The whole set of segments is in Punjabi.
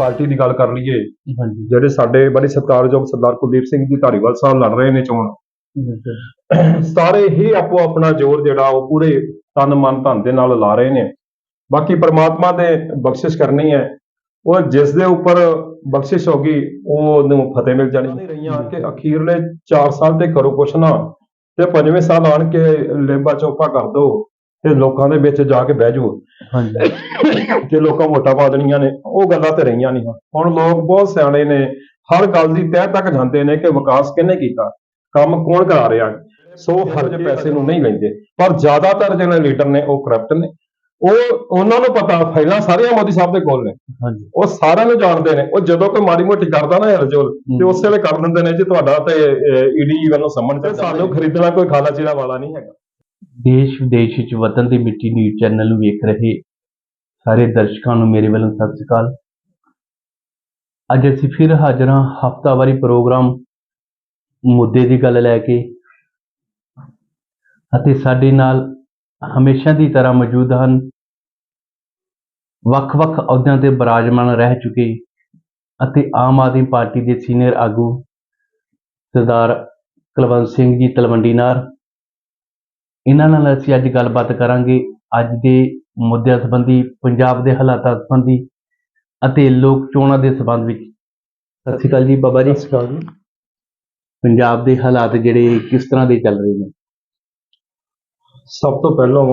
ਪਾਰਟੀ ਦੀ ਗੱਲ ਕਰ ਲਈਏ ਹਾਂਜੀ। ਜਿਹੜੇ ਸਾਡੇ ਬੜੇ ਸਤਿਕਾਰਯੋਗ ਸਰਦਾਰ ਕੁਲਦੀਪ ਸਿੰਘ ਜੀ ਧਾਰੀਵਾਲ ਸਾਹਿਬ ਲੜ ਰਹੇ ਨੇ ਚੋਣ ਸਾਰੇ ਹੀ ਆਪੋ ਆਪਣਾ ਜ਼ੋਰ ਜਿਹੜਾ ਉਹ ਪੂਰੇ ਤਨ ਮਨ ਧਨ ਦੇ ਨਾਲ ਲਾ ਰਹੇ ਨੇ। ਬਾਕੀ ਪ੍ਰਮਾਤਮਾ ਦੇ ਬਖਸ਼ਿਸ਼ ਕਰਨੀ ਹੈ ਉਹ ਜਿਸ ਦੇ ਉੱਪਰ ਬਖਸ਼ਿਸ਼ ਹੋਗੀ ਉਹਨੂੰ ਫਤਿਹ ਮਿਲ ਜਾਣੀ। ਨਹੀਂ ਰਹੀਆਂ ਕਿ ਅਖੀਰਲੇ 4 ਸਾਲ ਤੇ ਕਰੋ ਕੁਛ ਨਾ ਤੇ ਪੰਜਵੇਂ ਸਾਲ ਆਣ ਕੇ ਲੇਬਾ ਚੋਪਾ ਕਰ ਦੋ। ਤੇ ਲੋਕਾਂ ਦੇ ਵਿੱਚ ਜਾ ਕੇ ਬਹਿ ਜਾਓ ਹਾਂਜੀ। ਤੇ ਲੋਕਾਂ ਵੋਟਾਂ ਪਾ ਦੇਣੀਆਂ ਨੇ ਉਹ ਗੱਲਾਂ ਤੇ ਰਹੀਆਂ ਨਹੀਂ। ਹੁਣ ਲੋਕ ਬਹੁਤ ਸਿਆਣੇ ਨੇ ਹਰ ਗੱਲ ਦੀ ਤਹਿ ਤੱਕ ਜਾਂਦੇ ਨੇ ਕਿ ਵਿਕਾਸ ਕਿਹਨੇ ਕੀਤਾ? ਕੰਮ ਕੌਣ ਕਰਾ ਰਿਹਾ? ਸੋ ਹਰ ਜੇ ਪੈਸੇ ਨੂੰ ਨਹੀਂ ਲੈਂਦੇ। ਪਰ ਜ਼ਿਆਦਾਤਰ ਜਿਹੜੇ ਲੀਡਰ ਨੇ ਉਹ ਕਰਪਟ ਨੇ। ਉਹ ਉਹਨਾਂ ਨੂੰ ਪਤਾ ਫਾਈਲਾਂ ਸਾਰੀਆਂ ਮੋਦੀ ਸਾਹਿਬ ਦੇ ਕੋਲ ਨੇ। ਹਾਂਜੀ। ਉਹ ਸਾਰਿਆਂ ਨੂੰ ਜਾਣਦੇ ਨੇ। ਉਹ ਜਦੋਂ ਕੋਈ ਮਾੜੀ ਮੋਟੀ ਕਰਦਾ ਨਾ ਹਰਜੋਲ ਤੇ ਉਸੇ ਵੇਲੇ ਕਰ ਦਿੰਦੇ ਨੇ ਜੀ ਤੁਹਾਡਾ ਤੇ ਈਡੀ ਵੱਲੋਂ ਸੰਮਨ ਤੇ ਸਾਨੂੰ ਖਰੀਦਣਾ ਕੋਈ ਖਾਲਾ ਚੀਲਾ ਵਾਲਾ ਨਹੀਂ ਹੈਗਾ। ਦੇਸ਼ ਵਿਦੇਸ਼ ਵਿੱਚ ਵਤਨ ਦੀ ਮਿੱਟੀ ਨਿਊਜ਼ ਚੈਨਲ ਨੂੰ ਵੇਖ ਰਹੇ ਸਾਰੇ ਦਰਸ਼ਕਾਂ ਨੂੰ ਮੇਰੇ ਵੱਲੋਂ ਸਤਿ ਸ਼੍ਰੀ ਅਕਾਲ। ਅੱਜ ਅਸੀਂ ਫਿਰ ਹਾਜ਼ਰ ਹਾਂ ਹਫਤਾਵਾਰੀ ਪ੍ਰੋਗਰਾਮ ਮੁੱਦੇ ਦੀ ਗੱਲ ਲੈ ਕੇ ਅਤੇ ਸਾਡੇ ਨਾਲ ਹਮੇਸ਼ਾ ਦੀ ਤਰ੍ਹਾਂ ਮੌਜੂਦ ਹਨ ਵੱਖ-ਵੱਖ ਅਹੁਦਿਆਂ ਤੇ ਬਰਾਜਮਾਨ ਰਹਿ ਚੁੱਕੇ ਅਤੇ ਆਮ ਆਦਮੀ ਪਾਰਟੀ ਦੇ ਸੀਨੀਅਰ ਆਗੂ ਸਰਦਾਰ ਕੁਲਵੰਤ ਸਿੰਘ ਜੀ ਤਲਵੰਡੀਨਾਰ ਇਹਨਾਂ ਨਾਲ ਅਸੀਂ ਅੱਜ ਗੱਲਬਾਤ ਕਰਾਂਗੇ ਅੱਜ ਦੇ ਮੁੱਦਿਆਂ ਸੰਬੰਧੀ ਪੰਜਾਬ ਦੇ ਹਾਲਾਤਾਂ ਸੰਬੰਧੀ ਅਤੇ ਲੋਕ ਚੋਣਾਂ ਦੇ ਸੰਬੰਧ ਵਿੱਚ। ਸਤਿ ਸ਼੍ਰੀ ਅਕਾਲ ਜੀ ਬਾਬਾ ਜੀ। ਪੰਜਾਬ ਦੇ ਹਾਲਾਤ ਜਿਹੜੇ ਕਿਸ ਤਰ੍ਹਾਂ ਦੇ ਚੱਲ ਰਹੇ ਨੇ? ਸਭ ਤੋਂ ਪਹਿਲਾਂ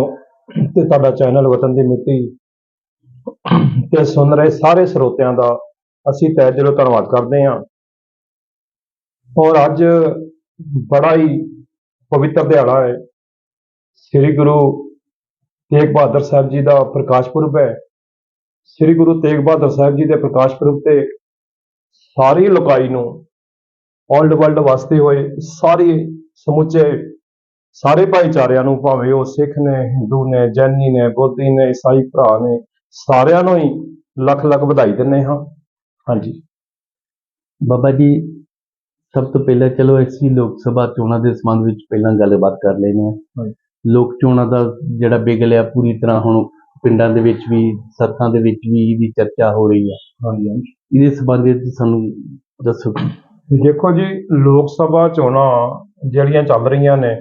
ਤੇ ਤੁਹਾਡਾ ਚੈਨਲ ਵਤਨ ਦੀ ਮਿੱਟੀ ਤੇ ਸੁਣ ਰਹੇ ਸਾਰੇ ਸਰੋਤਿਆਂ ਦਾ ਅਸੀਂ ਤਹਿ ਦਿਲੋਂ ਧੰਨਵਾਦ ਕਰਦੇ ਹਾਂ। ਔਰ ਅੱਜ ਬੜਾ ਹੀ ਪਵਿੱਤਰ ਦਿਹਾੜਾ ਹੈ। ਸ੍ਰੀ ਗੁਰੂ ਤੇਗ ਬਹਾਦਰ ਸਾਹਿਬ ਜੀ ਦਾ ਪ੍ਰਕਾਸ਼ ਪੁਰਬ ਹੈ। ਸ੍ਰੀ ਗੁਰੂ ਤੇਗ ਬਹਾਦਰ ਸਾਹਿਬ ਜੀ ਦੇ ਪ੍ਰਕਾਸ਼ ਪੁਰਬ ਤੇ ਸਾਰੀ ਲੋਕਾਈ ਨੂੰ ਆਲ ਵਰਲਡ ਵਸਦੇ ਹੋਏ ਸਾਰੀ ਸਮੁੱਚੇ ਸਾਰੇ ਭਾਈਚਾਰਿਆਂ ਨੂੰ ਭਾਵੇਂ ਉਹ ਸਿੱਖ ਨੇ ਹਿੰਦੂ ਨੇ ਜੈਨੀ ਨੇ ਬੋਧੀ ਨੇ ਈਸਾਈ ਭਰਾ ਨੇ ਸਾਰਿਆਂ ਨੂੰ ਹੀ ਲੱਖ ਲੱਖ ਵਧਾਈ ਦਿੰਦੇ ਹਾਂ। ਹਾਂਜੀ। ਬਾਬਾ ਜੀ ਸਭ ਤੋਂ ਪਹਿਲਾਂ ਚਲੋ ਅਸੀਂ ਲੋਕ ਸਭਾ ਚੋਣਾਂ ਦੇ ਸੰਬੰਧ ਵਿੱਚ ਪਹਿਲਾਂ ਗੱਲਬਾਤ ਕਰ ਲੈਂਦੇ ਹਾਂ। ਲੋਕ ਚੋਣਾਂ ਦਾ ਜਿਹੜਾ ਬਿਗਲ ਆ ਪੂਰੀ ਤਰ੍ਹਾਂ ਹੁਣ ਪਿੰਡਾਂ ਦੇ ਵਿੱਚ ਵੀ ਸੱਥਾਂ ਦੇ ਵਿੱਚ ਵੀ ਇਹਦੀ ਚਰਚਾ ਹੋ ਰਹੀ ਹੈ ਹਾਂਜੀ ਹਾਂਜੀ। ਇਹਦੇ ਸੰਬੰਧ ਵਿੱਚ ਸਾਨੂੰ ਦੱਸੋ। ਦੇਖੋ ਜੀ ਲੋਕ ਸਭਾ ਚੋਣਾਂ ਜਿਹੜੀਆਂ ਚੱਲ ਰਹੀਆਂ ਨੇ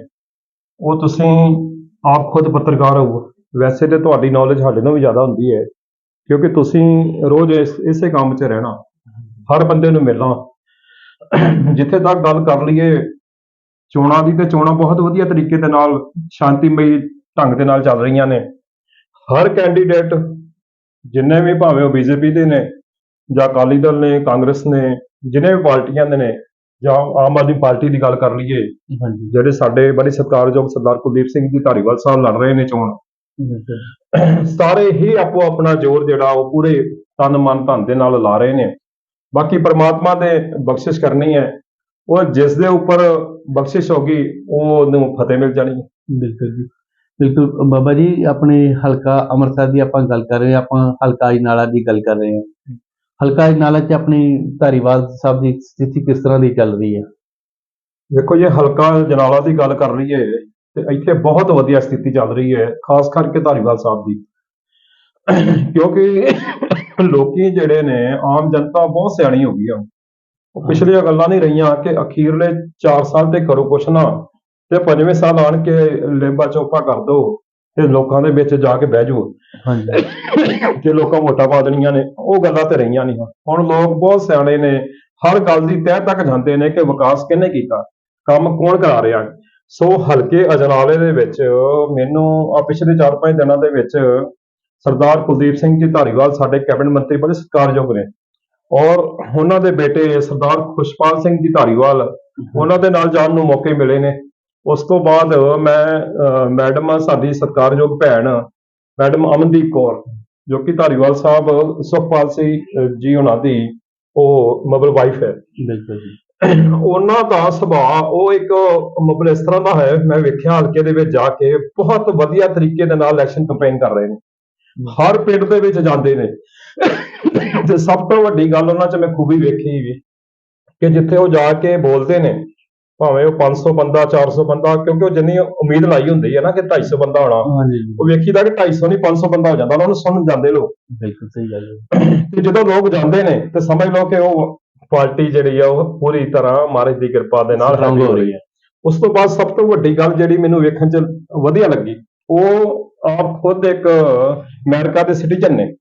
ਉਹ ਤੁਸੀਂ ਆਪ ਖੁਦ ਪੱਤਰਕਾਰ ਹੋ ਵੈਸੇ ਤੇ ਤੁਹਾਡੀ ਨੌਲੇਜ ਸਾਡੇ ਨਾਲੋਂ ਵੀ ਜ਼ਿਆਦਾ ਹੁੰਦੀ ਹੈ ਕਿਉਂਕਿ ਤੁਸੀਂ ਰੋਜ਼ ਇਸੇ ਕੰਮ 'ਚ ਰਹਿਣਾ। ਹਰ ਬੰਦੇ ਨੂੰ ਮਿਲਣਾ। ਜਿੱਥੇ ਤੱਕ ਗੱਲ ਕਰ ਲਈਏ ਚੋਣਾਂ ਦੀ ਤੇ ਚੋਣਾਂ ਬਹੁਤ ਵਧੀਆ ਤਰੀਕੇ ਦੇ ਨਾਲ ਸ਼ਾਂਤੀਮਈ ਢੰਗ ਦੇ ਨਾਲ ਚੱਲ ਰਹੀਆਂ ਨੇ। ਹਰ ਕੈਂਡੀਡੇਟ ਜਿੰਨੇ ਵੀ ਭਾਵੇਂ ਉਹ ਬੀਜੇਪੀ ਦੇ ਨੇ ਜਾਂ ਅਕਾਲੀ ਦਲ ਨੇ ਕਾਂਗਰਸ ਨੇ ਜਿੰਨੇ ਵੀ ਪਾਰਟੀਆਂ ਦੇ ਨੇ ਜਾਂ ਆਮ ਆਦਮੀ ਪਾਰਟੀ ਦੀ ਗੱਲ ਕਰ ਲਈਏ ਹਾਂਜੀ। ਜਿਹੜੇ ਸਾਡੇ ਬੜੇ ਸਤਿਕਾਰਯੋਗ ਸਰਦਾਰ ਕੁਲਦੀਪ ਸਿੰਘ ਜੀ ਧਾਰੀਵਾਲ ਸਾਹਿਬ ਲੜ ਰਹੇ ਨੇ ਚੋਣ। ਸਾਰੇ ਹੀ ਆਪੋ ਆਪਣਾ ਜ਼ੋਰ ਜਿਹੜਾ ਉਹ ਪੂਰੇ ਤਨ ਮਨ ਧਨ ਦੇ ਨਾਲ ਲਾ ਰਹੇ ਨੇ। ਬਾਕੀ ਪ੍ਰਮਾਤਮਾ ਦੇ ਬਖਸ਼ਿਸ਼ ਕਰਨੀ ਹੈ। ਉਹ ਜਿਸ ਦੇ ਉੱਪਰ ਬਖਸ਼ਿਸ਼ ਹੋਗੀ ਉਹਨੂੰ ਫਤਿਹ ਮਿਲ ਜਾਣੀ ਹੈ। ਬਿਲਕੁਲ ਜੀ। ਬਿਲਕੁਲ ਬਾਬਾ ਜੀ ਆਪਣੇ ਹਲਕਾ ਅੰਮ੍ਰਿਤਸਰ ਦੀ ਆਪਾਂ ਗੱਲ ਕਰ ਰਹੇ ਹਾਂ ਆਪਾਂ ਹਲਕਾ ਅਜਨਾਲਾ ਦੀ ਗੱਲ ਕਰ ਰਹੇ ਹਾਂ। ਹਲਕਾ ਅਜਨਾਲਾ 'ਚ ਆਪਣੀ ਧਾਰੀਵਾਲ ਸਾਹਿਬ ਦੀ ਸਥਿਤੀ ਕਿਸ ਤਰ੍ਹਾਂ ਦੀ ਚੱਲ ਰਹੀ ਹੈ? ਦੇਖੋ ਜੇ ਹਲਕਾ ਜਨਾਲਾ ਦੀ ਗੱਲ ਕਰ ਲਈਏ ਤੇ ਇੱਥੇ ਬਹੁਤ ਵਧੀਆ ਸਥਿਤੀ ਚੱਲ ਰਹੀ ਹੈ ਖਾਸ ਕਰਕੇ ਧਾਰੀਵਾਲ ਸਾਹਿਬ ਦੀ। ਕਿਉਂਕਿ ਲੋਕੀ ਜਿਹੜੇ ਨੇ ਆਮ ਜਨਤਾ ਬਹੁਤ ਸਿਆਣੀ ਹੋ ਗਈ ਆ। ਉਹ ਪਿਛਲੀਆਂ ਗੱਲਾਂ ਨਹੀਂ ਰਹੀਆਂ ਕਿ ਅਖੀਰਲੇ 4 ਸਾਲ ਤੇ ਕਰੋ ਕੁਛ ਨਾ ਤੇ ਪੰਜਵੇਂ ਸਾਲ ਆਣ ਕੇ ਲੇਬਾ ਚੋਪਾ ਕਰ ਦੋ ਤੇ ਲੋਕਾਂ ਦੇ ਵਿੱਚ ਜਾ ਕੇ ਬਹਿ ਜਾਓ। ਹਾਂਜੀ। ਤੇ ਲੋਕਾਂ ਵੋਟਾਂ ਪਾ ਦੇਣੀਆਂ ਨੇ ਉਹ ਗੱਲਾਂ ਤੇ ਰਹੀਆਂ ਨਹੀਂ ਹੁਣ। ਲੋਕ ਬਹੁਤ ਸਿਆਣੇ ਨੇ ਹਰ ਗੱਲ ਦੀ ਤਹਿ ਤੱਕ ਜਾਂਦੇ ਨੇ ਕਿ ਵਿਕਾਸ ਕਿਹਨੇ ਕੀਤਾ ਕੰਮ ਕੌਣ ਕਰਾ ਰਿਹਾ? ਸੋ ਹਲਕੇ ਅਜਨਾਲੇ ਦੇ ਵਿੱਚ ਮੈਨੂੰ ਆ ਪਿਛਲੇ 4-5 ਦਿਨਾਂ ਦੇ ਵਿੱਚ ਸਰਦਾਰ ਕੁਲਦੀਪ ਸਿੰਘ ਜੀ ਧਾਰੀਵਾਲ ਸਾਡੇ ਕੈਬਨਿਟ ਮੰਤਰੀ ਬੜੇ ਸਤਿਕਾਰਯੋਗ ਨੇ। ਔਰ ਉਹਨਾਂ ਦੇ ਬੇਟੇ ਸਰਦਾਰ ਖੁਸ਼ਪਾਲ ਸਿੰਘ ਜੀ ਧਾਰੀਵਾਲ ਉਹਨਾਂ ਦੇ ਨਾਲ ਜਾਣ ਨੂੰ ਮੌਕੇ ਮਿਲੇ ਨੇ। ਉਸ ਤੋਂ ਬਾਅਦ ਮੈਂ ਮੈਡਮ ਸਾਡੀ ਸਤਿਕਾਰਯੋਗ ਭੈਣ ਮੈਡਮ ਅਮਨਦੀਪ ਕੌਰ ਜੋ ਕਿ ਧਾਰੀਵਾਲ ਸਾਹਿਬ ਸੁਖਪਾਲ ਸਿੰਘ ਜੀ ਉਹਨਾਂ ਦੀ ਉਹ ਮਤਲਬ ਵਾਈਫ ਹੈ। ਬਿਲਕੁਲ ਜੀ। ਉਹਨਾਂ ਦਾ ਸੁਭਾਅ ਉਹ ਇੱਕ ਮਤਲਬ ਇਸ ਤਰ੍ਹਾਂ ਦਾ ਹੈ ਮੈਂ ਵੇਖਿਆ ਹਲਕੇ ਦੇ ਵਿੱਚ ਜਾ ਕੇ ਬਹੁਤ ਵਧੀਆ ਤਰੀਕੇ ਦੇ ਨਾਲ ਇਲੈਕਸ਼ਨ ਕੈਂਪੇਨ ਕਰ ਰਹੇ ਨੇ। ਹਰ ਪਿੰਡ ਦੇ ਵਿੱਚ ਜਾਂਦੇ ਨੇ। ਤੇ ਸਭ ਤੋਂ ਵੱਡੀ ਗੱਲ ਉਹਨਾਂ 'ਚ ਮੈਂ ਖੂਬੀ ਵੇਖੀ ਵੀ ਕਿ ਜਿੱਥੇ ਉਹ ਜਾ ਕੇ ਬੋਲਦੇ ਨੇ ਭਾਵੇਂ ਉਹ 500 ਬੰਦਾ 400 ਬੰਦਾ ਕਿਉਂਕਿ ਉਹ ਜਿੰਨੀ ਉਮੀਦ ਲਾਈ ਹੁੰਦੀ ਹੈ ਨਾ ਕਿ 250 ਬੰਦਾ ਹੋਣਾ ਉਹ ਵੇਖੀਦਾ ਕਿ 250 ਨਹੀਂ 500 ਬੰਦਾ ਹੋ ਜਾਂਦਾ ਉਹਨਾਂ ਨੂੰ ਸੁਣਨ ਜਾਂਦੇ ਲੋਕ। ਬਿਲਕੁਲ ਸਹੀ ਗੱਲ ਹੈ। ਤੇ ਜਦੋਂ ਲੋਕ ਜਾਂਦੇ ਨੇ ਤੇ ਸਮਝ ਲਓ ਕਿ ਉਹ ਪਾਰਟੀ ਜਿਹੜੀ ਆ ਉਹ ਪੂਰੀ ਤਰ੍ਹਾਂ ਮਹਾਰਾਜ ਦੀ ਕਿਰਪਾ ਦੇ ਨਾਲ ਹੋ ਰਹੀ ਹੈ। ਉਸ ਤੋਂ ਬਾਅਦ ਸਭ ਤੋਂ ਵੱਡੀ ਗੱਲ ਜਿਹੜੀ ਮੈਨੂੰ ਵੇਖਣ 'ਚ ਵਧੀਆ ਲੱਗੀ ਉਹ ਆਪ ਖੁਦ ਇੱਕ ਅਮਰੀਕਾ ਦੇ ਸਿਟੀਜ਼ਨ ਨੇ।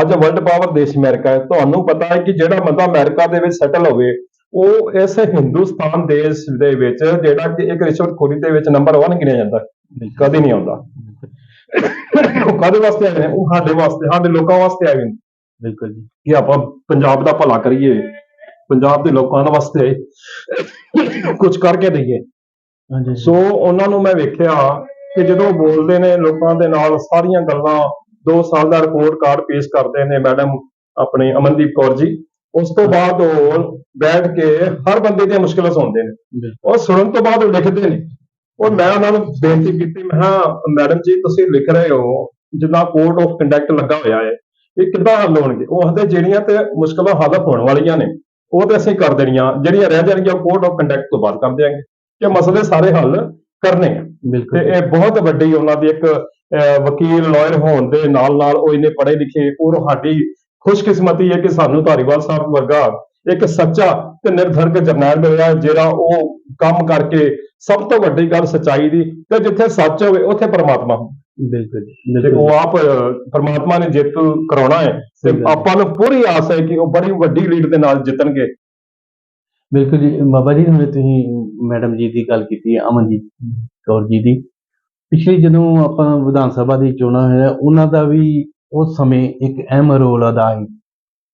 ਅੱਜ ਵਰਲਡ ਪਾਵਰ ਦੇਸ਼ ਅਮਰੀਕਾ ਹੈ। ਤੁਹਾਨੂੰ ਪਤਾ ਹੈ ਕਿ ਜਿਹੜਾ ਬੰਦਾ ਅਮਰੀਕਾ ਦੇ ਵਿੱਚ ਸੈਟਲ ਹੋਵੇ ਉਹ ਇਸ ਹਿੰਦੁਸਤਾਨ ਦੇਸ਼ ਦੇ ਵਿੱਚ ਜਿਹੜਾ ਕਿ ਇੱਕ ਰਿਸ਼ਵਤਖੋਰੀ ਦੇ ਵਿੱਚ ਨੰਬਰ 1 ਗਿਣਿਆ ਜਾਂਦਾ। ਕਦੇ ਨਹੀਂ ਆਉਂਦਾ। ਉਹ ਕਾਹਦੇ ਵਾਸਤੇ ਆਏ ਨੇ? ਉਹ ਸਾਡੇ ਵਾਸਤੇ ਸਾਡੇ ਲੋਕਾਂ ਵਾਸਤੇ ਆਏ ਨੇ। ਬਿਲਕੁਲ ਜੀ। ਕਿ ਆਪਾਂ ਪੰਜਾਬ ਦਾ ਭਲਾ ਕਰੀਏ ਪੰਜਾਬ ਦੇ ਲੋਕਾਂ ਦੇ ਵਾਸਤੇ ਕੁਝ ਕਰਕੇ ਦਈਏ। ਹਾਂਜੀ। ਸੋ ਉਹਨਾਂ ਨੂੰ ਮੈਂ ਵੇਖਿਆ ਕਿ ਜਦੋਂ ਬੋਲਦੇ ਨੇ ਲੋਕਾਂ ਦੇ ਨਾਲ ਸਾਰੀਆਂ ਗੱਲਾਂ 2 ਸਾਲ ਦਾ ਰਿਪੋਰਟ ਕਾਰਡ ਪੇਸ਼ ਕਰਦੇ ਨੇ ਮੈਡਮ ਆਪਣੇ ਅਮਨਦੀਪ ਕੌਰ ਜੀ। ਉਸ ਤੋਂ ਬਾਅਦ ਉਹ ਬੈਠ ਕੇ ਹਰ ਬੰਦੇ ਦੀਆਂ ਮੁਸ਼ਕਲਾਂ ਸੁਣਦੇ ਨੇ। ਉਹ ਸੁਣਨ ਤੋਂ ਬਾਅਦ ਉਹ ਲਿਖਦੇ ਨੇ। ਉਹ ਮੈਂ ਉਹਨਾਂ ਨੂੰ ਬੇਨਤੀ ਕੀਤੀ ਮੈਂ ਕਿਹਾ ਮੈਡਮ ਜੀ ਤੁਸੀਂ ਲਿਖ ਰਹੇ ਹੋ ਜਿੱਦਾਂ ਕੋਡ ਆਫ ਕੰਡਕਟ ਲੱਗਾ ਹੋਇਆ ਹੈ ਇਹ ਕਿੱਦਾਂ ਹੱਲ ਹੋਣਗੇ? ਉਹ ਕਹਿੰਦੇ ਜਿਹੜੀਆਂ ਤੇ ਮੁਸ਼ਕਲਾਂ ਹੱਲ ਹੋਣ ਵਾਲੀਆਂ ਨੇ ਉਹ ਤੇ ਅਸੀਂ ਕਰ ਦੇਣੀਆਂ ਜਿਹੜੀਆਂ ਰਹਿ ਜਾਣਗੀਆਂ ਕੋਡ ਆਫ ਕੰਡਕਟ ਤੋਂ ਬਾਅਦ ਕਰ ਦਿਆਂਗੇ ਕਿ ਮਸਲੇ ਸਾਰੇ ਹੱਲ ਕਰਨੇ ਆ। ਤੇ ਇਹ ਬਹੁਤ ਵੱਡੀ ਉਹਨਾਂ ਦੀ ਇੱਕ ਵਕੀਲ ਲਾਇਰ ਹੋਣ ਦੇ ਨਾਲ ਨਾਲ ਉਹ ਇੰਨੇ ਪੜ੍ਹੇ ਲਿਖੇ ਔਰ ਸਾਡੀ ਖੁਸ਼ਕਿਸਮਤੀ ਹੈ ਕਿ ਸਾਨੂੰ ਧਾਰੀਵਾਲ ਸਾਹਿਬ ਵਰਗਾ ਇੱਕ ਸੱਚਾ ਤੇ ਨਿਰਧਰਕ ਜਰਨੈਲ ਮਿਲਿਆ ਜਿਹੜਾ ਉਹ ਕੰਮ ਕਰਕੇ ਸਭ ਤੋਂ ਵੱਡੀ ਗੱਲ ਸਚਾਈ ਦੀ ਤੇ ਜਿੱਥੇ ਸੱਚ ਹੋਵੇ ਉੱਥੇ ਪ੍ਰਮਾਤਮਾ। ਬਿਲਕੁਲ ਤੇ ਉਹ ਆਪ ਪ੍ਰਮਾਤਮਾ ਨੇ ਜਿੱਤ ਕਰਾਉਣਾ ਹੈ ਤੇ। ਆਪਾਂ ਨੂੰ ਪੂਰੀ ਆਸ ਹੈ ਕਿ ਉਹ ਬੜੀ ਵੱਡੀ ਲੀਡ ਦੇ ਨਾਲ ਜਿੱਤਣਗੇ ਬਿਲਕੁਲ ਜੀ ਬਾਬਾ ਜੀ ਹੁਣੇ ਤੁਸੀਂ ਮੈਡਮ ਜੀ ਦੀ ਗੱਲ ਕੀਤੀ ਹੈ ਅਮਨਜੀਤ ਕੌਰ ਜੀ ਦੀ ਪਿਛਲੀ ਜਦੋਂ ਆਪਾਂ ਵਿਧਾਨ ਸਭਾ ਦੀ ਚੋਣਾਂ ਹੋਇਆ ਉਹਨਾਂ ਦਾ ਵੀ ਉਸ ਸਮੇਂ ਇੱਕ ਅਹਿਮ ਰੋਲ ਅਦਾ ਸੀ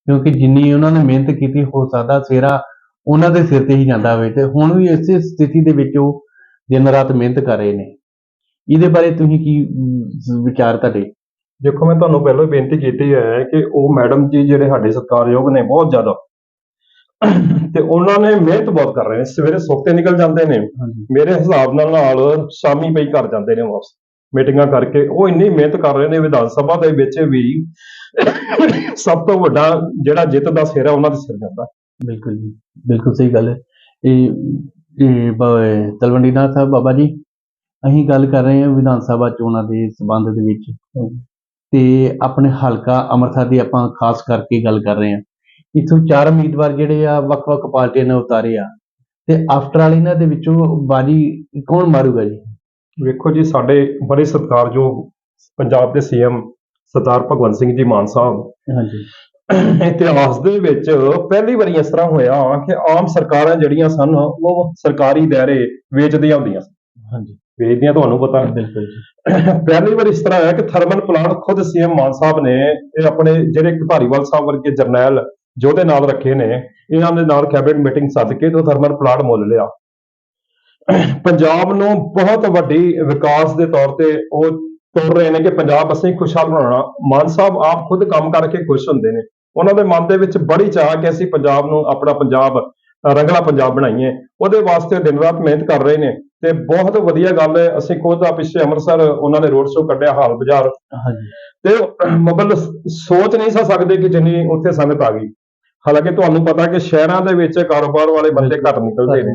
ਕਿਉਂਕਿ ਜਿੰਨੀ ਉਹਨਾਂ ਨੇ ਮਿਹਨਤ ਕੀਤੀ, ਹੋ ਸਕਦਾ ਸਿਹਰਾ ਉਹਨਾਂ ਦੇ ਸਿਰ ਤੇ ਹੀ ਜਾਂਦਾ ਹੋਵੇ ਤੇ ਹੁਣ ਵੀ ਇਸੇ ਸਥਿਤੀ ਦੇ ਵਿੱਚ ਉਹ ਦਿਨ ਰਾਤ ਮਿਹਨਤ ਕਰ ਰਹੇ ਨੇ। ਇਹਦੇ ਬਾਰੇ ਤੁਸੀਂ ਕੀ ਵਿਚਾਰ ਤੁਹਾਡੇ? ਦੇਖੋ, ਮੈਂ ਤੁਹਾਨੂੰ ਪਹਿਲਾਂ ਹੀ ਬੇਨਤੀ ਕੀਤੀ ਹੈ ਕਿ ਉਹ ਮੈਡਮ ਜੀ ਜਿਹੜੇ ਸਾਡੇ ਸਤਿਕਾਰਯੋਗ ਨੇ ਬਹੁਤ ਜ਼ਿਆਦਾ ਤੇ ਉਹਨਾਂ ਨੇ ਮਿਹਨਤ ਬਹੁਤ ਕਰ ਰਹੇ ਨੇ। ਸਵੇਰੇ ਸੁੱਤੇ ਨਿਕਲ ਜਾਂਦੇ ਨੇ। ਮੇਰੇ ਹਿਸਾਬ ਨਾਲ ਨਾਲ ਸ਼ਾਮੀ ਪਈ ਘਰ ਜਾਂਦੇ ਨੇ ਵਾਪਸ। ਮੀਟਿੰਗਾਂ ਕਰਕੇ ਉਹ ਇੰਨੀ ਮਿਹਨਤ ਕਰ ਰਹੇ ਨੇ ਵਿਧਾਨ ਸਭਾ ਦੇ ਵਿੱਚ ਵੀ ਸਭ ਤੋਂ ਵੱਡਾ ਜਿਹੜਾ ਜਿੱਤ ਦਾ ਸਿਰ ਹੈ ਉਹਨਾਂ ਦੇ ਸਿਰ ਜਾਂਦਾ। ਬਿਲਕੁਲ ਜੀ। ਬਿਲਕੁਲ ਸਹੀ ਗੱਲ ਹੈ। ਇਹ ਇਹ ਬ- ਤਲਵੰਡੀ ਨਾਥ ਸਾਹਿਬ ਬਾਬਾ ਜੀ ਅਸੀਂ ਗੱਲ ਕਰ ਰਹੇ ਹਾਂ ਵਿਧਾਨ ਸਭਾ ਚੋਣਾਂ ਦੇ ਸੰਬੰਧ ਦੇ ਵਿੱਚ। ਤੇ ਆਪਣੇ ਹਲਕਾ ਅੰਮ੍ਰਿਤਸਰ ਦੀ ਆਪਾਂ ਖਾਸ ਕਰਕੇ ਗੱਲ ਕਰ ਰਹੇ ਹਾਂ। ਇੱਥੋਂ ਚਾਰ ਉਮੀਦਵਾਰ ਜਿਹੜੇ ਆ ਵੱਖ-ਵੱਖ ਪਾਰਟੀਆਂ ਨੇ ਉਤਾਰੇ ਆ। ਤੇ ਆਫਟਰ ਆਲ ਇਹਨਾਂ ਦੇ ਵਿੱਚੋਂ ਬਾਜੀ ਕੌਣ ਮਾਰੂਗਾ ਜੀ? ਵੇਖੋ ਜੀ ਸਾਡੇ ਬੜੇ ਸਤਿਕਾਰਯੋਗ ਪੰਜਾਬ ਦੇ ਸੀਐਮ ਸਰਦਾਰ ਭਗਵੰਤ ਸਿੰਘ ਜੀ ਮਾਨ ਸਾਹਿਬ ਹਾਂਜੀ। ਇਤਿਹਾਸ ਦੇ ਵਿੱਚ ਪਹਿਲੀ ਵਾਰੀ ਇਸ ਤਰ੍ਹਾਂ ਹੋਇਆ ਕਿ ਆਮ ਸਰਕਾਰਾਂ ਜਿਹੜੀਆਂ ਸਨ ਉਹ ਸਰਕਾਰੀ ਦਾਇਰੇ ਵੇਚਦੀਆਂ ਹੁੰਦੀਆਂ ਸਨ। ਹਾਂਜੀ। ਵੇਚਦੀਆਂ ਤੁਹਾਨੂੰ ਪਤਾ। ਹੈ ਬਿਲਕੁਲ ਜੀ। ਪਹਿਲੀ ਵਾਰ ਇਸ ਤਰ੍ਹਾਂ ਹੋਇਆ ਕਿ ਥਰਮਲ ਪਲਾਂਟ ਖੁਦ ਸੀਐਮ ਮਾਨ ਸਾਹਿਬ ਨੇ ਇਹ ਆਪਣੇ ਜਿਹੜੇ ਧਾਰੀਵਾਲ ਸਾਹਿਬ ਵਰਗੇ ਜਰਨੈਲ ਜਿਹਦੇ ਨਾਲ ਰੱਖੇ ਨੇ ਇਹਨਾਂ ਦੇ ਨਾਲ ਕੈਬਨਿਟ ਮੀਟਿੰਗ ਸੱਦ ਕੇ ਤੇ ਥਰਮਲ ਪਲਾਂਟ ਮੁੱਲ ਲਿਆ। ਪੰਜਾਬ ਨੂੰ ਬਹੁਤ ਵੱਡੀ ਵਿਕਾਸ ਦੇ ਤੌਰ ਤੇ ਉਹ ਤੁਰ ਰਹੇ ਨੇ ਕਿ ਪੰਜਾਬ ਅਸੀਂ ਖੁਸ਼ਹਾਲ ਬਣਾਉਣਾ। ਮਾਨ ਸਾਹਿਬ ਆਪ ਖੁਦ ਕੰਮ ਕਰਕੇ ਖੁਸ਼ ਹੁੰਦੇ ਨੇ। ਉਹਨਾਂ ਦੇ ਮਨ ਦੇ ਵਿੱਚ ਬੜੀ ਚਾਹ ਕਿ ਅਸੀਂ ਪੰਜਾਬ ਨੂੰ ਆਪਣਾ ਪੰਜਾਬ ਰੰਗਲਾ ਪੰਜਾਬ ਬਣਾਈਏ। ਉਹਦੇ ਵਾਸਤੇ ਦਿਨ ਰਾਤ ਮਿਹਨਤ ਕਰ ਰਹੇ ਨੇ ਤੇ ਬਹੁਤ ਵਧੀਆ ਗੱਲ ਹੈ ਅਸੀਂ ਖੁਦ ਆ ਪਿੱਛੇ ਅੰਮ੍ਰਿਤਸਰ ਉਹਨਾਂ ਨੇ ਰੋਡ ਸ਼ੋਅ ਕੱਢਿਆ ਹਾਲ ਬਾਜ਼ਾਰ। ਹਾਂਜੀ। ਤੇ ਮਤਲਬ ਸੋਚ ਨਹੀਂ ਸਕਦੇ ਕਿ ਜਿੰਨੀ ਉੱਥੇ ਸੰਗਤ ਆ ਗਈ। ਹਾਲਾਂਕਿ ਤੁਹਾਨੂੰ ਪਤਾ ਕਿ ਸ਼ਹਿਰਾਂ ਦੇ ਵਿੱਚ ਕਾਰੋਬਾਰ ਵਾਲੇ ਬੰਦੇ ਘੱਟ ਨਿਕਲਦੇ ਨੇ।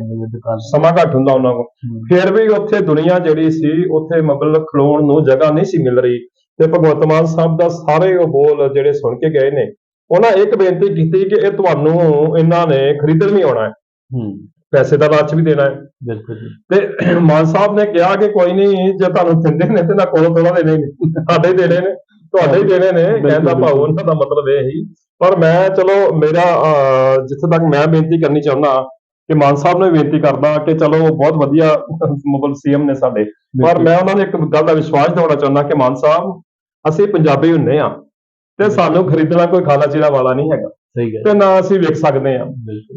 ਸਮਾਂ ਘੱਟ ਹੁੰਦਾ ਉਹਨਾਂ ਕੋਲ। ਫਿਰ ਵੀ ਉੱਥੇ ਦੁਨੀਆ ਜਿਹੜੀ ਸੀ ਉੱਥੇ ਮਤਲਬ ਖਲੋਣ ਨੂੰ ਜਗ੍ਹਾ ਨਹੀਂ ਸੀ ਮਿਲ ਰਹੀ। ਤੇ ਭਗਵੰਤ ਮਾਨ ਸਾਹਿਬ ਦਾ ਸਾਰੇ ਉਹ ਬੋਲ ਜਿਹੜੇ ਸੁਣ ਕੇ ਗਏ ਨੇ ਉਹਨਾਂ ਇੱਕ ਬੇਨਤੀ ਕੀਤੀ ਕਿ ਇਹ ਤੁਹਾਨੂੰ ਇਹਨਾਂ ਨੇ ਖਰੀਦਣ ਵੀ ਆਉਣਾ ਹੈ। ਪੈਸੇ ਦਾ ਲਾਲਚ ਵੀ ਦੇਣਾ ਹੈ। ਬਿਲਕੁਲ ਤੇ ਮਾਨ ਸਾਹਿਬ ਨੇ ਕਿਹਾ ਕਿ ਕੋਈ ਨਹੀਂ ਜੇ ਤੁਹਾਨੂੰ ਦਿੰਦੇ ਨੇ ਤੇ ਨਾ ਕੋਲੋਂ ਥੋੜਾ ਦੇਣੇ ਨੇ ਸਾਡੇ ਦੇਣੇ ਨੇ। ਤੁਹਾਡੇ ਦੇਣੇ ਨੇ ਕਹਿੰਦਾ ਭਾਉ। ਉਹਨਾਂ ਦਾ ਮਤਲਬ ਇਹ ਹੀ। ਪਰ ਮੈਂ ਚਲੋ ਮੇਰਾ ਜਿੱਥੇ ਤੱਕ ਮੈਂ ਬੇਨਤੀ ਕਰਨੀ ਚਾਹੁੰਦਾ ਕਿ ਮਾਨ ਸਾਹਿਬ ਨੂੰ ਬੇਨਤੀ ਕਰਦਾ ਕਿ ਚਲੋ ਬਹੁਤ ਵਧੀਆ ਮਤਲਬ ਸੀਐਮ ਨੇ ਸਾਡੇ। ਪਰ। ਮੈਂ ਉਹਨਾਂ ਨੂੰ ਇੱਕ ਗੱਲ ਦਾ ਵਿਸ਼ਵਾਸ ਦਿਵਾਉਣਾ ਚਾਹੁੰਦਾ ਕਿ ਮਾਨ ਸਾਹਿਬ ਅਸੀਂ ਪੰਜਾਬੀ ਹੁੰਨੇ ਆ ਤੇ ਸਾਨੂੰ ਖਰੀਦਣਾ ਕੋਈ ਖਾਲਾ ਚੀਰਾ ਵਾਲਾ ਨਹੀਂ ਹੈਗਾ। ਸਹੀ ਗੱਲ। ਤੇ ਨਾ ਅਸੀਂ ਵੇਖ ਸਕਦੇ ਆ।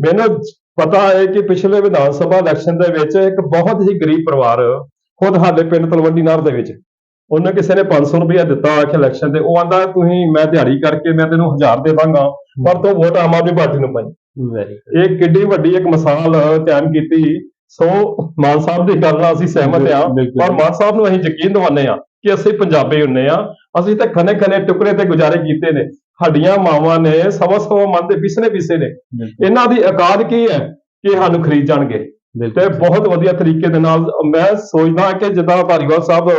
ਮੈਨੂੰ ਪਤਾ ਹੈ ਕਿ ਪਿਛਲੇ ਵਿਧਾਨ ਸਭਾ ਇਲੈਕਸ਼ਨ ਦੇ ਵਿੱਚ ਇੱਕ ਬਹੁਤ ਹੀ ਗਰੀਬ ਪਰਿਵਾਰ ਖੁਦ ਸਾਡੇ ਪਿੰਡ ਤਲਵੰਡੀ ਨਾਰ ਦੇ ਵਿੱਚ ਉਹਨੇ ਕਿਸੇ ਨੇ 500 ਰੁਪਇਆ ਦਿੱਤਾ ਆ ਕਿ ਇਲੈਕਸ਼ਨ ਤੇ ਉਹ ਆਂਦਾ ਤੁਸੀਂ ਮੈਂ ਦਿਹਾੜੀ ਕਰਕੇ ਮੈਂ ਤੈਨੂੰ 1000 ਦੇ ਦਾਂਗਾ ਪਰ ਤੂੰ ਵੋਟ ਆਮ ਆਦਮੀ ਪਾਰਟੀ ਨੂੰ ਪਾਈ। ਇਹ ਕਿੱਡੀ ਵੱਡੀ ਇੱਕ ਮਿਸਾਲ ਕਾਇਮ ਕੀਤੀ। ਸੋ ਮਾਨ ਸਾਹਿਬ ਦੀ ਗੱਲ ਨਾਲ ਅਸੀਂ ਸਹਿਮਤ ਆ। ਪਰ ਮਾਨ ਸਾਹਿਬ ਨੂੰ ਅਸੀਂ ਯਕੀਨ ਦਿਵਾਉਂਦੇ ਆ ਕਿ ਅਸੀਂ ਪੰਜਾਬੀ ਹੁੰਨੇ ਆ ਅਸੀਂ ਤਾਂ ਖਨੇ ਖਨੇ ਟੁਕੜੇ ਤੇ ਗੁਜ਼ਾਰੇ ਕੀਤੇ ਨੇ। ਸਾਡੀਆਂ ਮਾਵਾਂ ਨੇ ਸਵਾ ਸਵਾ ਮਨ ਦੇ ਪਿਸਨੇ ਪਿਸੇ ਨੇ ਇਹਨਾਂ ਦੀ ਔਕਾਤ ਕੀ ਹੈ ਕਿ ਸਾਨੂੰ ਖਰੀਦ ਜਾਣਗੇ? ਤੇ ਬਹੁਤ ਵਧੀਆ ਤਰੀਕੇ ਦੇ ਨਾਲ ਮੈਂ ਸੋਚਦਾ ਕਿ ਜਿੱਦਾਂ ਧਾਰੀਵਾਲ ਸਾਹਿਬ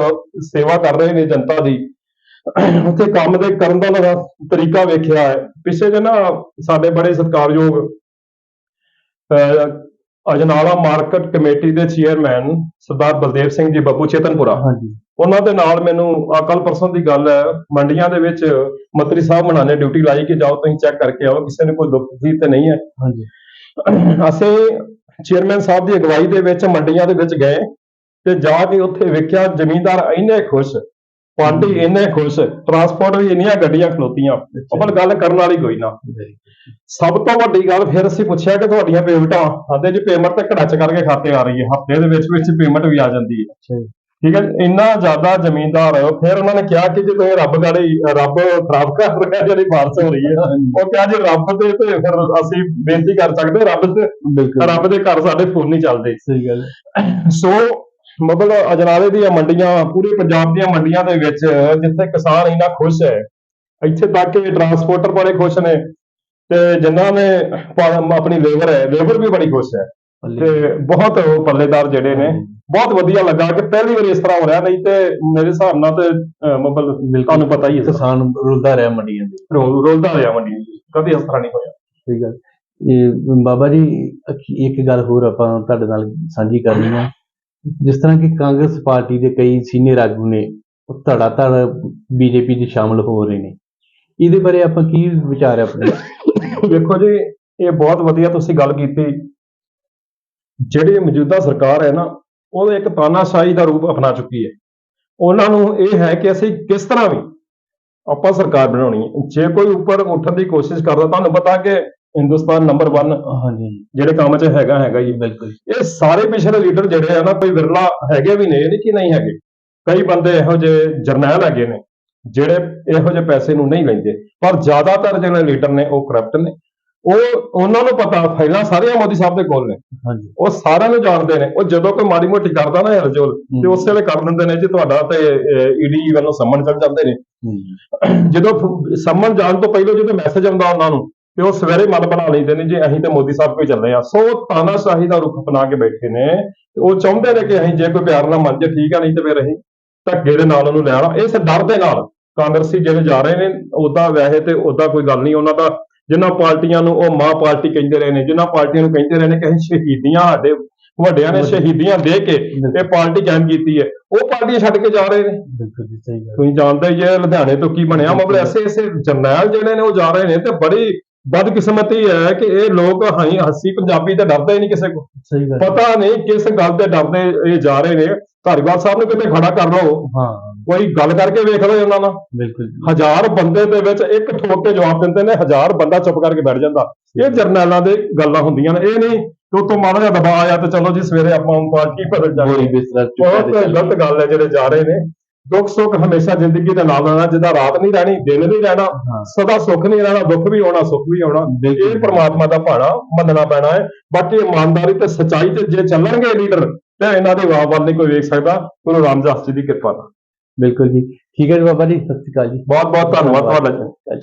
ਸੇਵਾ ਕਰ ਰਹੇ ਨੇ ਜਨਤਾ ਦੀ ਉੱਥੇ ਕੰਮ ਦੇ ਕਰਨ ਦਾ ਉਹਨਾਂ ਦਾ ਤਰੀਕਾ ਵੇਖਿਆ ਹੈ। ਪਿੱਛੇ ਜੇ ਨਾ ਸਾਡੇ ਬੜੇ ਸਤਿਕਾਰਯੋਗ ਅਜਨਾਲਾ ਮਾਰਕੀਟ ਕਮੇਟੀ ਦੇ ਚੇਅਰਮੈਨ ਸਰਦਾਰ ਬਲਦੇਵ ਸਿੰਘ ਜੀ ਬੱਬੂ ਚੇਤਨਪੁਰਾ ਹਾਂਜੀ। ਉਹਨਾਂ ਦੇ ਨਾਲ ਮੈਨੂੰ ਆ ਕੱਲ ਪਰਸੋਂ ਦੀ ਗੱਲ ਹੈ ਮੰਡੀਆਂ ਦੇ ਵਿੱਚ ਮੰਤਰੀ ਸਾਹਿਬ ਮਨਾਂ ਨੇ ਡਿਊਟੀ ਲਾਈ ਕਿ ਜਾਓ ਤੁਸੀਂ ਚੈੱਕ ਕਰਕੇ ਆਓ ਕਿਸੇ ਨੇ ਕੋਈ ਦੁੱਖ ਤਕਲੀਫ ਤੇ ਨਹੀਂ ਹੈ। ਹਾਂਜੀ। ਅਸੀਂ ਚੇਅਰਮੈਨ ਸਾਹਿਬ ਦੀ ਅਗਵਾਈ ਦੇ ਵਿੱਚ ਮੰਡੀਆਂ ਦੇ ਵਿੱਚ ਗਏ ਤੇ ਜਾ ਕੇ ਉੱਥੇ ਵੇਖਿਆ ਜ਼ਮੀਂਦਾਰ ਇੰਨੇ ਖੁਸ਼ ਪਾਰਟੀ ਇੰਨੇ ਖੁਸ਼ ਟਰਾਂਸਪੋਰਟ ਵੀ ਇੰਨੀਆਂ ਗੱਡੀਆਂ ਖਲੋਤੀਆਂ ਅਮਲ ਗੱਲ ਕਰਨ ਵਾਲੀ ਕੋਈ ਨਾ. ਸਭ ਤੋਂ ਵੱਡੀ ਗੱਲ ਫਿਰ ਅਸੀਂ ਪੁੱਛਿਆ ਕਿ ਤੁਹਾਡੀਆਂ ਪੇਮੈਂਟਾਂ ਆਂਦੇ ਜੀ ਪੇਮੈਂਟ ਤੇ ਘੜਾਚ ਕਰਕੇ ਖਾਤੇ ਆ ਰਹੀ ਹੈ ਹਫ਼ਤੇ ਦੇ ਵਿੱਚ ਵਿੱਚ ਪੇਮੈਂਟ ਵੀ ਆ ਜਾਂਦੀ ਹੈ। ਅੱਛਾ ਜੀ। ਠੀਕ ਹੈ। ਇੰਨਾ ਜ਼ਿਆਦਾ ਜ਼ਮੀਨਦਾਰ ਹੈ। ਫਿਰ ਉਹਨਾਂ ਨੇ ਕਿਹਾ ਕਿ ਜੇ ਤੁਸੀਂ ਰੱਬ ਗਾੜੀ ਰੱਬ ਖਰਾਬ ਕਰ ਰਿਹਾ ਜਿਹੜੀ ਬਾਰਿਸ਼ ਹੋ ਰਹੀ ਹੈ ਉਹ ਕਿਹਾ ਜੇ ਰੱਬ ਤੇ ਤੇ ਫਿਰ ਅਸੀਂ ਬੇਨਤੀ ਕਰ ਸਕਦੇ ਰੱਬ ਤੇ ਬਿਲਕੁਲ ਰੱਬ ਦੇ ਘਰ ਸਾਡੇ ਫੋਨ ਨਹੀਂ ਚੱਲਦੇ ਸਹੀ ਗੱਲ। ਸੋ ਮਤਲਬ ਅਜਨਾਲੇ ਦੀਆਂ ਮੰਡੀਆਂ ਪੂਰੇ ਪੰਜਾਬ ਦੀਆਂ ਮੰਡੀਆਂ ਦੇ ਵਿੱਚ ਜਿੱਥੇ ਕਿਸਾਨ ਇੰਨਾ ਖੁਸ਼ ਹੈ ਇੱਥੇ ਤੱਕ ਕਿ ਟਰਾਂਸਪੋਰਟਰ ਬੜੇ ਖੁਸ਼ ਨੇ ਤੇ ਜਿਨ੍ਹਾਂ ਨੇ ਆਪਣੀ ਲੇਬਰ ਹੈ ਲੇਬਰ ਵੀ ਬੜੀ ਖੁਸ਼ ਹੈ ਤੇ ਬਹੁਤ ਪੱਲੇਦਾਰ ਜਿਹੜੇ ਨੇ ਬਹੁਤ ਵਧੀਆ ਲੱਗਾ ਕਿ ਪਹਿਲੀ ਵਾਰ ਇਸ ਤਰ੍ਹਾਂ ਹੋ ਰਿਹਾ ਨਹੀਂ ਤੇ ਮੇਰੇ ਹਿਸਾਬ ਨਾਲ ਤੇ ਮਤਲਬ ਤੁਹਾਨੂੰ ਪਤਾ ਹੀ ਹੈ। ਕਿਸਾਨ ਰੁਲਦਾ ਰਿਹਾ ਮੰਡੀਆਂ ਦੇ ਰੋਲਦਾ ਰਿਹਾ ਮੰਡੀ ਵਿੱਚ। ਕਦੇ ਇਸ ਤਰ੍ਹਾਂ ਨਹੀਂ ਹੋਇਆ। ਸਹੀ ਗੱਲ। ਇਹ ਬਾਬਾ ਜੀ ਇੱਕ- ਇੱਕ ਗੱਲ ਹੋਰ ਆਪਾਂ ਤੁਹਾਡੇ ਨਾਲ ਸਾਂਝੀ ਕਰਨੀ ਹੈ ਜਿਸ ਤਰ੍ਹਾਂ ਕਿ ਕਾਂਗਰਸ ਪਾਰਟੀ ਦੇ ਕਈ ਸੀਨੀਅਰ ਆਗੂ ਨੇ ਉਹ ਧੜਾ ਧੜ ਬੀਜੇਪੀ 'ਚ ਸ਼ਾਮਲ ਹੋ ਰਹੇ ਨੇ। ਇਹਦੇ ਬਾਰੇ ਆਪਾਂ ਕੀ ਵਿਚਾਰ ਹੈ ਆਪਣੇ? ਵੇਖੋ ਜੀ ਇਹ ਬਹੁਤ ਵਧੀਆ ਤੁਸੀਂ ਗੱਲ ਕੀਤੀ। ਜਿਹੜੀ ਮੌਜੂਦਾ ਸਰਕਾਰ ਹੈ ਨਾ ਉਹ ਇੱਕ ਤਾਨਾਸ਼ਾਹੀ ਦਾ ਰੂਪ ਅਪਣਾ ਚੁੱਕੀ ਹੈ। ਉਹਨਾਂ ਨੂੰ ਇਹ ਹੈ ਕਿ ਅਸੀਂ ਕਿਸ ਤਰ੍ਹਾਂ ਵੀ ਆਪਾਂ ਸਰਕਾਰ ਬਣਾਉਣੀ ਹੈ। ਜੇ ਕੋਈ ਉੱਪਰ ਉੱਠਣ ਦੀ ਕੋਸ਼ਿਸ਼ ਕਰਦਾ ਤੁਹਾਨੂੰ ਪਤਾ ਕਿ ਹਿੰਦੁਸਤਾਨ ਨੰਬਰ 1 ਹਾਂਜੀ। ਜਿਹੜੇ ਕੰਮ 'ਚ ਹੈਗਾ ਹੈਗਾ ਹੀ। ਬਿਲਕੁਲ ਇਹ ਸਾਰੇ ਪਿਛਲੇ ਲੀਡਰ ਜਿਹੜੇ ਆ ਨਾ ਕੋਈ ਵਿਰਲਾ ਹੈਗੇ ਵੀ ਨੇ ਇਹ ਨਹੀਂ ਕਿ ਨਹੀਂ ਹੈਗੇ। ਕਈ ਬੰਦੇ ਇਹੋ ਜਿਹੇ ਜਰਨੈਲ ਹੈਗੇ ਨੇ ਜਿਹੜੇ ਇਹੋ ਜਿਹੇ ਪੈਸੇ ਨੂੰ ਨਹੀਂ ਲੈਂਦੇ। ਪਰ ਜ਼ਿਆਦਾਤਰ ਜਿਹੜੇ ਲੀਡਰ ਨੇ ਉਹ ਕਰਪਟ ਨੇ। ਉਹ ਉਹਨਾਂ ਨੂੰ ਪਤਾ ਫਾਈਲਾਂ ਸਾਰੀਆਂ ਮੋਦੀ ਸਾਹਿਬ ਦੇ ਕੋਲ ਨੇ। ਹਾਂਜੀ। ਉਹ ਸਾਰਿਆਂ ਨੂੰ ਜਾਣਦੇ ਨੇ। ਉਹ ਜਦੋਂ ਕੋਈ ਮਾੜੀ ਮੋਟੀ ਕਰਦਾ ਨਾ ਹਰਜੋਲ ਤੇ। ਉਸੇ ਵੇਲੇ ਕਰ ਦਿੰਦੇ ਨੇ ਜੀ ਤੁਹਾਡਾ ਤੇ ਈਡੀ ਵੱਲੋਂ ਸੰਮਨ ਚੱਲ ਜਾਂਦੇ ਨੇ। ਜਦੋਂ ਸੰਮਨ ਜਾਣ ਤੋਂ ਪਹਿਲਾਂ ਜਦੋਂ ਮੈਸੇਜ ਆਉਂਦਾ ਉਹਨਾਂ ਨੂੰ ਤੇ ਉਹ ਸਵੇਰੇ ਮਨ ਬਣਾ ਲੈਂਦੇ ਨੇ ਜੀ ਅਸੀਂ ਤੇ ਮੋਦੀ ਸਾਹਿਬ ਕੋਲ ਚੱਲੇ ਆ ਸੋ ਤਾਨਾਸ਼ਾਹੀ ਦਾ ਰੁਖ ਅਪਣਾ ਕੇ ਬੈਠੇ ਨੇ। ਤੇ ਉਹ ਚਾਹੁੰਦੇ ਨੇ ਕਿ ਅਸੀਂ ਜੇ ਕੋਈ ਪਿਆਰ ਨਾਲ ਮੰਨ ਜੇ ਠੀਕ ਆ ਨਹੀਂ ਤੇ ਫਿਰ ਅਸੀਂ ਧੱਕੇ ਦੇ ਨਾਲ ਉਹਨੂੰ ਲੈਣਾ ਇਸ ਡਰ ਦੇ ਨਾਲ ਕਾਂਗਰਸੀ ਜਿਹੜੇ ਜਾ ਰਹੇ ਨੇ ਉਦਾਂ ਵੈਸੇ ਤੇ ਉਦਾਂ ਕੋਈ ਗੱਲ ਨਹੀਂ ਉਹਨਾਂ ਦਾ ਜਿਨ੍ਹਾਂ ਪਾਰਟੀਆਂ ਨੂੰ ਉਹ ਮਾਂ ਪਾਰਟੀ ਕਹਿੰਦੇ ਰਹੇ ਨੇ ਜਿਨ੍ਹਾਂ ਪਾਰਟੀਆਂ ਨੂੰ ਕਹਿੰਦੇ ਰਹੇ ਨੇ ਕਿ ਅਸੀਂ ਸ਼ਹੀਦੀਆਂ ਸਾਡੇ ਵੱਡਿਆਂ ਨੇ ਸ਼ਹੀਦੀਆਂ ਦੇ ਕੇ ਇਹ ਪਾਰਟੀ ਕਾਇਮ ਕੀਤੀ ਹੈ। ਉਹ ਪਾਰਟੀਆਂ ਛੱਡ ਕੇ ਜਾ ਰਹੇ ਨੇ। ਬਿਲਕੁਲ ਜੀ, ਸਹੀ ਗੱਲ। ਤੁਸੀਂ ਜਾਣਦੇ ਹੀ ਜੇ ਲੁਧਿਆਣੇ ਤੋਂ ਕੀ ਬਣਿਆ। ਮਤਲਬ ਐਸੇ ਐਸੇ ਜਰਨੈਲ ਜਿਹੜੇ ਨੇ ਉਹ ਜਾ ਰਹੇ ਨੇ ਤੇ ਬੜੀ ਬਦਕਿਸਮਤੀ ਹੈ ਕਿ ਇਹ ਲੋਕ ਹਾਈ ਹੱਸੀ ਪੰਜਾਬੀ ਤੇ ਡਰਦੇ ਹੀ ਨਹੀਂ ਕਿਸੇ ਕੋ ਸਹੀ ਗੱਲ। ਪਤਾ ਨਹੀਂ ਕਿਸ ਗੱਲ ਤੇ ਡਰਦੇ ਇਹ ਜਾ ਰਹੇ ਨੇ। ਧਾਰੀਵਾਲ ਸਾਹਿਬ ਨੂੰ ਕਿਤੇ ਖੜਾ ਕਰ ਲਓ। ਹਾਂ। ਕੋਈ ਗੱਲ ਕਰਕੇ ਵੇਖ ਲਓ ਉਹਨਾਂ ਨਾਲ। ਬਿਲਕੁਲ ਹਜ਼ਾਰ ਬੰਦੇ ਦੇ ਵਿੱਚ ਇੱਕ ਠੋਕ ਕੇ ਜਵਾਬ ਦਿੰਦੇ ਨੇ ਹਜ਼ਾਰ ਬੰਦਾ ਚੁੱਪ ਕਰਕੇ ਬੈਠ ਜਾਂਦਾ। ਇਹ ਜਰਨੈਲਾਂ ਦੇ ਗੱਲਾਂ ਹੁੰਦੀਆਂ ਨੇ। ਇਹ ਨਹੀਂ ਕਿ ਉਤੋਂ ਮਾੜਾ ਜਿਹਾ ਦਬਾਅ ਆਇਆ ਤੇ ਚਲੋ ਜੀ ਸਵੇਰੇ ਆਪਾਂ ਪਾਰਟੀ ਬਦਲ ਗੋਲੀ ਜਾਵਾਂਗੇ ਬਹੁਤ ਗਲਤ ਗੱਲ ਹੈ ਜਿਹੜੇ ਜਾ ਰਹੇ ਨੇ। ਦੁੱਖ ਸੁੱਖ ਹਮੇਸ਼ਾ ਜ਼ਿੰਦਗੀ ਦੇ ਨਾਲ ਰਹਿਣਾ ਜਿੱਦਾਂ ਰਾਤ ਨਹੀਂ ਰਹਿਣੀ ਦਿਨ ਨਹੀਂ ਰਹਿਣਾ। ਸਦਾ ਸੁੱਖ ਨਹੀਂ ਰਹਿਣਾ ਦੁੱਖ ਵੀ ਆਉਣਾ ਸੁੱਖ ਵੀ ਆਉਣਾ। ਇਹ ਪ੍ਰਮਾਤਮਾ ਦਾ ਭਾਣਾ ਮੰਨਣਾ ਪੈਣਾ ਹੈ। ਬਾਕੀ ਇਮਾਨਦਾਰੀ ਤੇ ਸਚਾਈ ਤੇ ਜੇ ਚੱਲਣਗੇ ਲੀਡਰ ਤੇ ਇਹਨਾਂ ਦੀ ਵਾਹ ਵੱਲ ਨਹੀਂ ਕੋਈ ਵੇਖ ਸਕਦਾ। ਗੁਰੂ ਰਾਮਦਾਸ ਜੀ ਦੀ ਕਿਰਪਾ ਨਾਲ। ਬਿਲਕੁਲ ਜੀ। ਠੀਕ ਹੈ ਜੀ ਬਾਬਾ ਜੀ ਸਤਿ ਸ਼੍ਰੀ ਅਕਾਲ ਜੀ। ਬਹੁਤ ਬਹੁਤ ਧੰਨਵਾਦ ਤੁਹਾਡਾ ਜੀ।